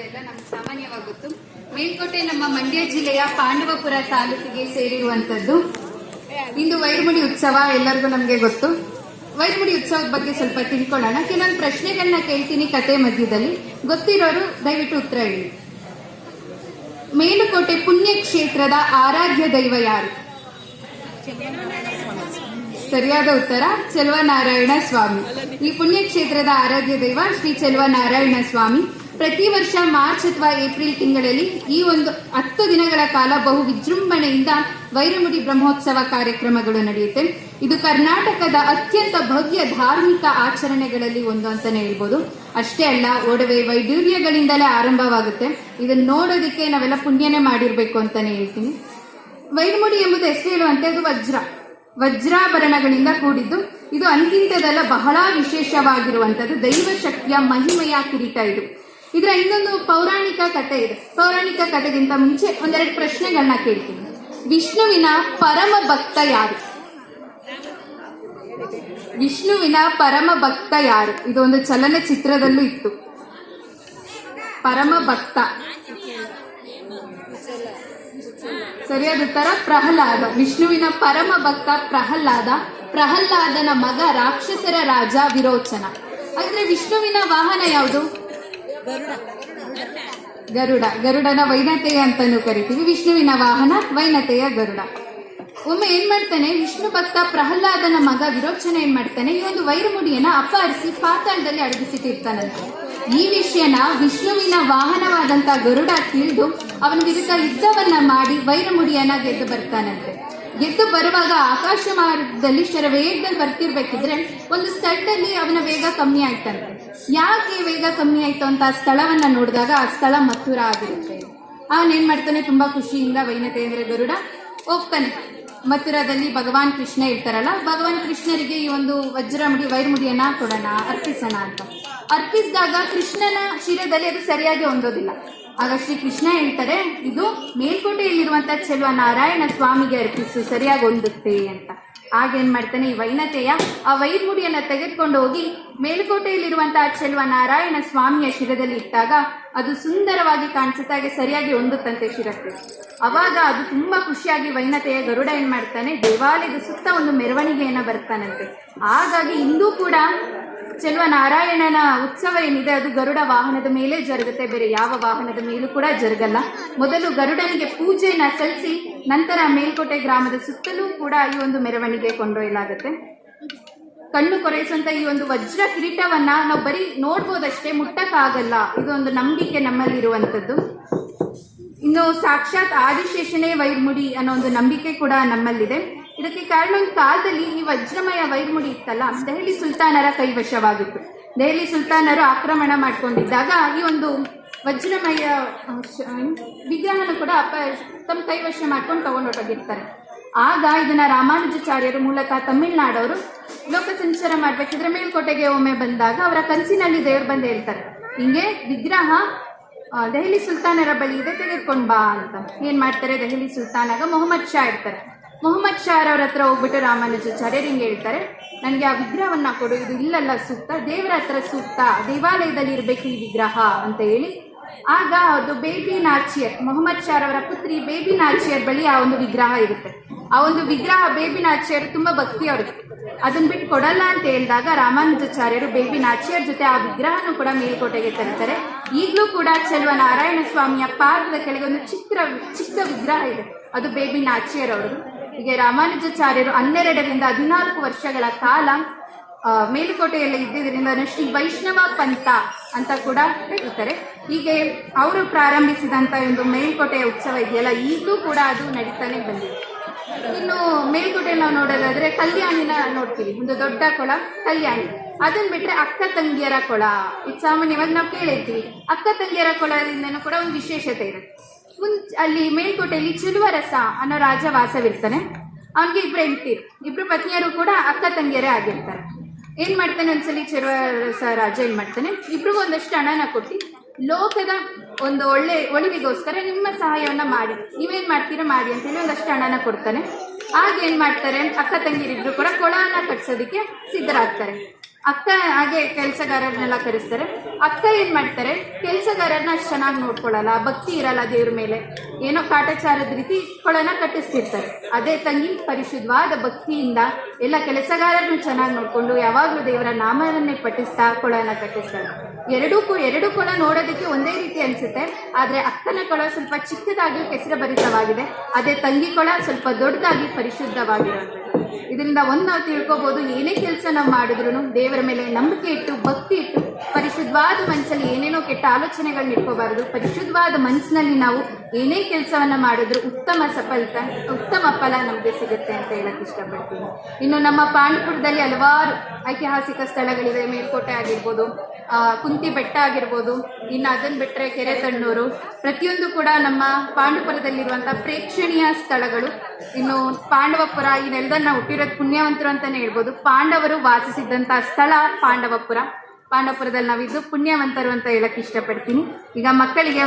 ಎಲ್ಲ ನಮ್ಗೆ ಸಾಮಾನ್ಯವಾಗಿ ಗೊತ್ತು ಮೇಲ್ಕೋಟೆ ನಮ್ಮ ಮಂಡ್ಯ ಜಿಲ್ಲೆಯ ಪಾಂಡವಪುರ ತಾಲೂಕಿಗೆ ಸೇರಿರುವಂತದ್ದು ಇಂದು ವೈರಮುಡಿ ಉತ್ಸವ ಎಲ್ಲರಿಗೂ ನಮಗೆ ಗೊತ್ತು. ವೈರಮುಡಿ ಉತ್ಸವದ ಬಗ್ಗೆ ಸ್ವಲ್ಪ ತಿಳ್ಕೊಳ್ಳೋಣ. ಕೆಲವೊಂದು ಪ್ರಶ್ನೆಗಳನ್ನ ಕೇಳ್ತೀನಿ ಕತೆ ಮಧ್ಯದಲ್ಲಿ. ಗೊತ್ತಿರೋರು ದಯವಿಟ್ಟು ಉತ್ತರ ಹೇಳಿ. ಮೇಲುಕೋಟೆ ಪುಣ್ಯಕ್ಷೇತ್ರದ ಆರಾಧ್ಯ ದೈವ ಯಾರು? ಸರಿಯಾದ ಉತ್ತರ, ಚೆಲುವನಾರಾಯಣ ಸ್ವಾಮಿ. ಈ ಪುಣ್ಯಕ್ಷೇತ್ರದ ಆರಾಧ್ಯ ದೈವ ಶ್ರೀ ಚೆಲುವನಾರಾಯಣ ಸ್ವಾಮಿ. ಪ್ರತಿ ವರ್ಷ ಮಾರ್ಚ್ ಅಥವಾ ಏಪ್ರಿಲ್ ತಿಂಗಳಲ್ಲಿ ಈ ಒಂದು ಹತ್ತು ದಿನಗಳ ಕಾಲ ಬಹು ವಿಜೃಂಭಣೆಯಿಂದ ವೈರಮುಡಿ ಬ್ರಹ್ಮೋತ್ಸವ ಕಾರ್ಯಕ್ರಮಗಳು ನಡೆಯುತ್ತೆ. ಇದು ಕರ್ನಾಟಕದ ಅತ್ಯಂತ ಭವ್ಯ ಧಾರ್ಮಿಕ ಆಚರಣೆಗಳಲ್ಲಿ ಒಂದು ಅಂತಾನೆ ಹೇಳ್ಬೋದು. ಅಷ್ಟೇ ಅಲ್ಲ, ಒಡವೆ ವೈಡೂರ್ಯಗಳಿಂದಲೇ ಆರಂಭವಾಗುತ್ತೆ. ಇದನ್ನ ನೋಡೋದಕ್ಕೆ ನಾವೆಲ್ಲ ಪುಣ್ಯನೇ ಮಾಡಿರ್ಬೇಕು ಅಂತಾನೆ ಹೇಳ್ತೀನಿ. ವೈರಮುಡಿ ಎಂಬುದು ಹೆಸರು ಹೇಳುವಂತೆ ಅದು ವಜ್ರ. ವಜ್ರಾಭರಣಗಳಿಂದ ಕೂಡಿದ್ದು. ಇದು ಅಂತಿಂತದಲ್ಲ ಬಹಳ ವಿಶೇಷವಾಗಿರುವಂತದ್ದು ದೈವ ಶಕ್ತಿಯ ಮಹಿಮೆಯ ಕಿರೀಟ ಇದು. ಇದರ ಇನ್ನೊಂದು ಪೌರಾಣಿಕ ಕಥೆ ಇದೆ. ಪೌರಾಣಿಕ ಕಥೆಗಿಂತ ಮುಂಚೆ ಒಂದೆರಡು ಪ್ರಶ್ನೆಗಳನ್ನ ಕೇಳ್ತೀನಿ. ವಿಷ್ಣುವಿನ ಪರಮ ಭಕ್ತ ಯಾರು? ವಿಷ್ಣುವಿನ ಪರಮ ಭಕ್ತ ಯಾರು? ಇದು ಒಂದು ಚಲನಚಿತ್ರದಲ್ಲೂ ಇತ್ತು. ಪರಮ ಭಕ್ತ. ಸರಿಯಾದ ಉತ್ತರ? ಪ್ರಹ್ಲಾದ. ವಿಷ್ಣುವಿನ ಪರಮ ಭಕ್ತ ಪ್ರಹ್ಲಾದ. ಪ್ರಹ್ಲಾದನ ಮಗ ರಾಕ್ಷಸರ ರಾಜ ವಿರೋಚನ. ಅಂದ್ರೆ ವಿಷ್ಣುವಿನ ವಾಹನ ಯಾವುದು? ಗರುಡ. ಗರುಡನ ವೈನತೆಯ ಅಂತಾನೂ ಕರಿತೀವಿ. ವಿಷ್ಣುವಿನ ವಾಹನ ವೈನತೆಯ ಗರುಡ. ಒಮ್ಮೆ ಏನ್ ಮಾಡ್ತಾನೆ? ವಿಷ್ಣು ಭಕ್ತ ಪ್ರಹ್ಲಾದನ ಮಗ ವಿರೋಚನ ಏನ್ ಮಾಡ್ತಾನೆ? ಈ ಒಂದು ವೈರಮುಡಿಯನ್ನ ಅಪಹರಿಸಿ ಪಾತಾಳದಲ್ಲಿ ಅಡಗಿಸಿಟ್ಟಿರ್ತಾನಂತೆ. ಈ ವಿಷಯನ ವಿಷ್ಣುವಿನ ವಾಹನವಾದಂತ ಗರುಡ ತಿಳಿದು ಅವನ ವಿರುದ್ಧ ಯುದ್ಧವನ್ನ ಮಾಡಿ ವೈರಮುಡಿಯನ್ನ ಗೆದ್ದು ಬರ್ತಾನಂತೆ. ಗೆದ್ದು ಬರುವಾಗ ಆಕಾಶ ಮಾರ್ಗದಲ್ಲಿ ಶರವೇಗದಲ್ಲಿ ಬರ್ತಿರ್ಬೇಕಿದ್ರೆ ಒಂದು ಸ್ಥಳದಲ್ಲಿ ಅವನ ವೇಗ ಕಮ್ಮಿ ಆಯ್ತಂತೆ ಯಾಕೆ ವೇಗ ಕಮ್ಮಿ ಆಯ್ತು ಅಂತ ಆ ಸ್ಥಳವನ್ನ ನೋಡಿದಾಗ ಆ ಸ್ಥಳ ಮಥುರ ಆಗಿರುತ್ತೆ ಅವನೇನ್ ಮಾಡ್ತಾನೆ? ತುಂಬಾ ಖುಷಿಯಿಂದ ವೈನತೇಂದ್ರ ಗರುಡ ಹೋಗ್ತಾನೆ. ಮಥುರಾದಲ್ಲಿ ಭಗವಾನ್ ಕೃಷ್ಣ ಇರ್ತಾರಲ್ಲ, ಭಗವಾನ್ ಕೃಷ್ಣರಿಗೆ ಈ ಒಂದು ವಜ್ರಮುಡಿ, ವೈರ್ಮುಡಿಯನ್ನ ಕೊಡೋಣ, ಅರ್ಪಿಸೋಣ ಅಂತ. ಅರ್ಪಿಸಿದಾಗ ಕೃಷ್ಣನ ಶಿರದಲ್ಲಿ ಅದು ಸರಿಯಾಗಿ ಹೊಂದೋದಿಲ್ಲ. ಆಗ ಶ್ರೀ ಕೃಷ್ಣ ಹೇಳ್ತಾರೆ, ಇದು ಮೇಲ್ಕೋಟೆಯಲ್ಲಿರುವಂತಹ ಚೆಲುವ ನಾರಾಯಣ ಸ್ವಾಮಿಗೆ ಅರ್ಪಿಸು, ಸರಿಯಾಗಿ ಹೊಂದುತ್ತೆ ಅಂತ. ಹಾಗೇನ್ ಮಾಡ್ತಾನೆ, ಈ ವೈನತೆಯ ಆ ವೈರ್ಮುಡಿಯನ್ನ ತೆಗೆದುಕೊಂಡು ಹೋಗಿ ಮೇಲ್ಕೋಟೆಯಲ್ಲಿರುವಂತಹ ಚೆಲುವ ನಾರಾಯಣ ಸ್ವಾಮಿಯ ಶಿರದಲ್ಲಿ ಇಟ್ಟಾಗ ಅದು ಸುಂದರವಾಗಿ ಕಾಣಿಸುತ್ತೆ ಸರಿಯಾಗಿ ಹೊಂದುತ್ತಂತೆ ಶಿರಕ್ಕೆ. ಅವಾಗ ಅದು ತುಂಬಾ ಖುಷಿಯಾಗಿ ವೈನತೆಯ ಗರುಡ ಏನ್ ಮಾಡ್ತಾನೆ, ದೇವಾಲಯದ ಸುತ್ತ ಒಂದು ಮೆರವಣಿಗೆಯನ್ನ ಬರ್ತಾನಂತೆ. ಹಾಗಾಗಿ ಇಂದೂ ಕೂಡ ಚೆಲುವ ನಾರಾಯಣನ ಉತ್ಸವ ಏನಿದೆ, ಅದು ಗರುಡ ವಾಹನದ ಮೇಲೆ ಜರುಗುತ್ತೆ. ಬೇರೆ ಯಾವ ವಾಹನದ ಮೇಲೂ ಕೂಡ ಜರುಗಲ್ಲ. ಮೊದಲು ಗರುಡನಿಗೆ ಪೂಜೆನ ಸಲ್ಲಿಸಿ, ನಂತರ ಮೇಲ್ಕೋಟೆ ಗ್ರಾಮದ ಸುತ್ತಲೂ ಕೂಡ ಈ ಒಂದು ಮೆರವಣಿಗೆ ಕೊಂಡೊಯ್ಯಲಾಗುತ್ತೆ. ಕಣ್ಣು ಕೊರೆಯಿಸುವಂತ ಈ ಒಂದು ವಜ್ರ ಕಿರೀಟವನ್ನ ನಾವು ಬರೀ ನೋಡ್ಬೋದಷ್ಟೇ, ಮುಟ್ಟಕ್ಕಾಗಲ್ಲ. ಇದೊಂದು ನಂಬಿಕೆ ನಮ್ಮಲ್ಲಿರುವಂಥದ್ದು. ಇನ್ನು ಸಾಕ್ಷಾತ್ ಆದಿಶೇಷನೇ ವೈರ್ಮುಡಿ ಅನ್ನೋ ಒಂದು ನಂಬಿಕೆ ಕೂಡ ನಮ್ಮಲ್ಲಿದೆ. ಇದಕ್ಕೆ ಕಾರಣ ಒಂದು ಕಾಲದಲ್ಲಿ ಈ ವಜ್ರಮಯ ವೈರ್ಮುಡಿ ಇತ್ತಲ್ಲ? ದೆಹಲಿ ಸುಲ್ತಾನರ ಕೈವಶವಾಗಿತ್ತು. ದೆಹಲಿ ಸುಲ್ತಾನರು ಆಕ್ರಮಣ ಮಾಡ್ಕೊಂಡಿದ್ದಾಗ ಈ ಒಂದು ವಜ್ರಮಯ ವಿಗ್ರಹನ ಕೂಡ ಅಪ, ತಮ್ಮ ಕೈವಶ ಮಾಡ್ಕೊಂಡು ತಗೊಂಡು ಹೋಗಿರ್ತಾರೆ ಆಗ ಇದನ್ನ ರಾಮಾನುಜಾಚಾರ್ಯರು ಮೂಲಕ ತಮಿಳ್ನಾಡವರು ಲೋಕ ಸಂಚಾರ ಮಾಡ್ಬೇಕಿದ್ರೆ ಮೇಲ್ಕೋಟೆಗೆ ಒಮ್ಮೆ ಬಂದಾಗ ಅವರ ಕನಸಿನಲ್ಲಿ ದೇವ್ರು ಬಂದು ಹೇಳ್ತಾರೆ, ಹಿಂಗೆ ವಿಗ್ರಹ ದೆಹಲಿ ಸುಲ್ತಾನರ ಬಳಿ ಇದೆ, ತೆಗೆದುಕೊಂಡು ಬಾ ಅಂತ. ಏನು ಮಾಡ್ತಾರೆ? ದೆಹಲಿ ಸುಲ್ತಾನಾಗ ಮೊಹಮ್ಮದ್ ಶಾ ಇರ್ತಾರೆ. ಮೊಹಮ್ಮದ್ ಶಾರ್ ಅವ್ರ ಹತ್ರ ಹೋಗ್ಬಿಟ್ಟು ರಾಮಾನುಜಾಚಾರ್ಯರು ಹೇಳ್ತಾರೆ, ನನಗೆ ಆ ವಿಗ್ರಹವನ್ನ ಕೊಡು, ಇದು ಇಲ್ಲಲ್ಲ ಸೂಕ್ತ, ದೇವರ ಹತ್ರ ಸೂಕ್ತ, ದೇವಾಲಯದಲ್ಲಿ ಇರಬೇಕು ಈ ವಿಗ್ರಹ ಅಂತ ಹೇಳಿ. ಆಗ ಅದು ಬೇಬಿ ನಾಚಿಯರ್, ಮೊಹಮ್ಮದ್ ಶಾರ್ ಅವರ ಪುತ್ರಿ ಬೇಬಿ ನಾಚಿಯರ್ ಬಳಿ ಆ ಒಂದು ವಿಗ್ರಹ ಇರುತ್ತೆ. ಆ ಒಂದು ವಿಗ್ರಹ ಬೇಬಿ ನಾಚಿಯರ್ ತುಂಬಾ ಭಕ್ತಿ ಅವ್ರಿಗೆ. ಅದನ್ನ ಬಿಟ್ಟು ಕೊಡಲ್ಲ ಅಂತ ಹೇಳಿದಾಗ ರಾಮಾನುಜಾಚಾರ್ಯರು ಬೇಬಿ ನಾಚಿಯರ್ ಜೊತೆ ಆ ವಿಗ್ರಹನು ಕೂಡ ಮೇಲ್ಕೋಟೆಗೆ ತರ್ತಾರೆ. ಈಗಲೂ ಕೂಡ ಚೆಲುವ ನಾರಾಯಣ ಸ್ವಾಮಿಯ ಪಾದದ ಕೆಳಗೆ ಒಂದು ಚಿತ್ರ, ಚಿಕ್ಕ ವಿಗ್ರಹ ಇದೆ. ಅದು ಬೇಬಿ ನಾಚಿಯರ್ ಅವರು ಹೀಗೆ ರಾಮಾನುಜಾಚಾರ್ಯರು ಹನ್ನೆರಡರಿಂದ ಹದಿನಾಲ್ಕು ವರ್ಷಗಳ ಕಾಲ ಮೇಲುಕೋಟೆಯಲ್ಲಿ ಇದ್ದಿದ್ದರಿಂದ ಶ್ರೀ ವೈಷ್ಣವ ಪಂಥ ಅಂತ ಕೂಡ ಹೇಳ್ತಾರೆ. ಹೀಗೆ ಅವರು ಪ್ರಾರಂಭಿಸಿದಂತ ಒಂದು ಮೇಲುಕೋಟೆಯ ಉತ್ಸವ ಇದೆಯಲ್ಲ, ಈಗಲೂ ಕೂಡ ಅದು ನಡೀತಾನೆ ಬಂದಿದೆ. ಇನ್ನು ಮೇಲ್ಕೋಟೆ ನಾವು ನೋಡೋದಾದ್ರೆ ಕಲ್ಯಾಣಿನ ನೋಡ್ತೀವಿ, ಒಂದು ದೊಡ್ಡ ಕೊಳ, ಕಲ್ಯಾಣಿ. ಅದನ್ನ ಬಿಟ್ರೆ ಅಕ್ಕ ತಂಗಿಯರ ಕೊಳ. ಇದು ಸಾಮಾನ್ಯವಾಗಿ ನಾವು ಕೇಳಿರ್ತೀವಿ, ಅಕ್ಕ ತಂಗಿಯರ ಕೊಳದಿಂದನೂ ಕೂಡ ಒಂದು ವಿಶೇಷತೆ ಇರುತ್ತೆ. ಮುಂಚ್ ಅಲ್ಲಿ ಮೇಲ್ಕೋಟೆಯಲ್ಲಿ ಚಿಲುವರಸ ಅನ್ನೋ ರಾಜ ವಾಸವಿರ್ತಾನೆ ಅವನಿಗೆ ಇಬ್ರು ಹೆಂಡ್ತೀರು. ಇಬ್ರು ಪತ್ನಿಯರು ಕೂಡ ಅಕ್ಕ ತಂಗಿಯರೇ ಆಗಿರ್ತಾರೆ. ಏನ್ ಮಾಡ್ತಾನೆ ಒಂದ್ಸಲಿ ಚಿಲುವರಸ ರಾಜ ಏನ್ ಮಾಡ್ತಾನೆ? ಇಬ್ರಿಗೂ ಒಂದಷ್ಟು ಹಣನ ಕೊಟ್ಟು ಲೋಕದ ಒಂದು ಒಳ್ಳೆ ಒಳಿವಿಗೋಸ್ಕರ ನಿಮ್ಮ ಸಹಾಯವನ್ನ ಮಾಡಿ. ನೀವೇನ್ ಮಾಡ್ತೀರಾ ಮಾಡಿ ಅಂತೇಳಿ ಒಂದಷ್ಟು ಹಣನ ಕೊಡ್ತಾನೆ. ಆಗ ಏನ್ ಮಾಡ್ತಾರೆ? ಅಕ್ಕ ತಂಗಿರಿಬ್ರು ಕೂಡ ಕೊಳನ ಕಟ್ಸೋದಕ್ಕೆ ಸಿದ್ಧರಾಗ್ತಾರೆ. ಅಕ್ಕ ಹಾಗೆ ಕೆಲಸಗಾರರನ್ನೆಲ್ಲ ಕರೆಸ್ತಾರೆ. ಅಕ್ಕ ಏನು ಮಾಡ್ತಾರೆ? ಕೆಲಸಗಾರರನ್ನ ಅಷ್ಟು ಚೆನ್ನಾಗಿ ನೋಡ್ಕೊಳ್ಳಲ್ಲ ಭಕ್ತಿ ಇರಲ್ಲ ದೇವ್ರ ಮೇಲೆ. ಏನೋ ಕಾಟಾಚಾರದ ರೀತಿ ಕೊಳನ ಕಟ್ಟಿಸ್ತಿರ್ತಾರೆ. ಅದೇ ತಂಗಿ ಪರಿಶುದ್ಧವಾದ ಭಕ್ತಿಯಿಂದ ಎಲ್ಲ ಕೆಲಸಗಾರರನ್ನು ಚೆನ್ನಾಗಿ ನೋಡಿಕೊಂಡು ಯಾವಾಗಲೂ ದೇವರ ನಾಮವನ್ನೇ ಪಠಿಸ್ತಾ ಕೊಳನ ಕಟ್ಟಿಸ್ತಾರೆ. ಎರಡೂ ಕೂ- ಎರಡು ಕೊಳ ನೋಡೋದಕ್ಕೆ ಒಂದೇ ರೀತಿ ಅನಿಸುತ್ತೆ. ಆದರೆ ಅಕ್ಕನ ಕೊಳ ಸ್ವಲ್ಪ ಚಿಕ್ಕದಾಗಿ ಕೆಸರಭರಿತವಾಗಿದೆ ಅದೇ ತಂಗಿ ಕೊಳ ಸ್ವಲ್ಪ ದೊಡ್ಡದಾಗಿ ಪರಿಶುದ್ಧವಾಗಿರುವಂಥದ್ದು. ಇದರಿಂದ ಒಂದು ನಾವು ತಿಳ್ಕೊಬಹುದು ಏನೇ ಕೆಲಸ ನಾವು ಮಾಡಿದ್ರು ದೇವರ ಮೇಲೆ ನಂಬಿಕೆ ಇಟ್ಟು, ಭಕ್ತಿ ಇಟ್ಟು, ಪರಿಶುದ್ಧವಾದ ಮನಸ್ಸಲ್ಲಿ ಏನೇನೋ ಕೆಟ್ಟ ಆಲೋಚನೆಗಳನ್ನ ಇಟ್ಕೋಬಾರದು. ಪರಿಶುದ್ಧವಾದ ಮನಸ್ಸಿನಲ್ಲಿ ನಾವು ಏನೇ ಕೆಲಸವನ್ನ ಮಾಡಿದ್ರು ಉತ್ತಮ ಸಫಲತ, ಉತ್ತಮ ಫಲ ನಮಗೆ ಸಿಗುತ್ತೆ ಅಂತ ಹೇಳಕ್ ಇಷ್ಟಪಡ್ತೀನಿ. ಇನ್ನು ನಮ್ಮ ಪಾಂಡುಪುರದಲ್ಲಿ ಹಲವಾರು ಐತಿಹಾಸಿಕ ಸ್ಥಳಗಳಿವೆ. ಮೇಲ್ಕೋಟೆ ಆಗಿರ್ಬೋದು ಕುಂತಿ ಬೆಟ್ಟ ಆಗಿರ್ಬೋದು, ಇನ್ನು ಅದನ್ನ ಬಿಟ್ಟರೆ ಕೆರೆ ತಣ್ಣೂರು. ಪ್ರತಿಯೊಂದು ಕೂಡ ನಮ್ಮ ಪಾಂಡುಪುರದಲ್ಲಿರುವಂಥ ಪ್ರೇಕ್ಷಣೀಯ ಸ್ಥಳಗಳು ಇನ್ನು ಪಾಂಡವಪುರ ಇವೆಲ್ಲದನ್ನ ಹುಟ್ಟಿರೋದು ಪುಣ್ಯವಂತರು ಅಂತಾನೆ ಹೇಳ್ಬೋದು. ಪಾಂಡವರು ವಾಸಿಸಿದ್ದಂಥ ಸ್ಥಳ ಪಾಂಡವಪುರ ಪಾಂಡವಪುರದಲ್ಲಿ ನಾವಿದ್ದು ಪುಣ್ಯವಂತರು ಅಂತ ಹೇಳಕ್ ಇಷ್ಟಪಡ್ತೀನಿ. ಈಗ ಮಕ್ಕಳಿಗೆ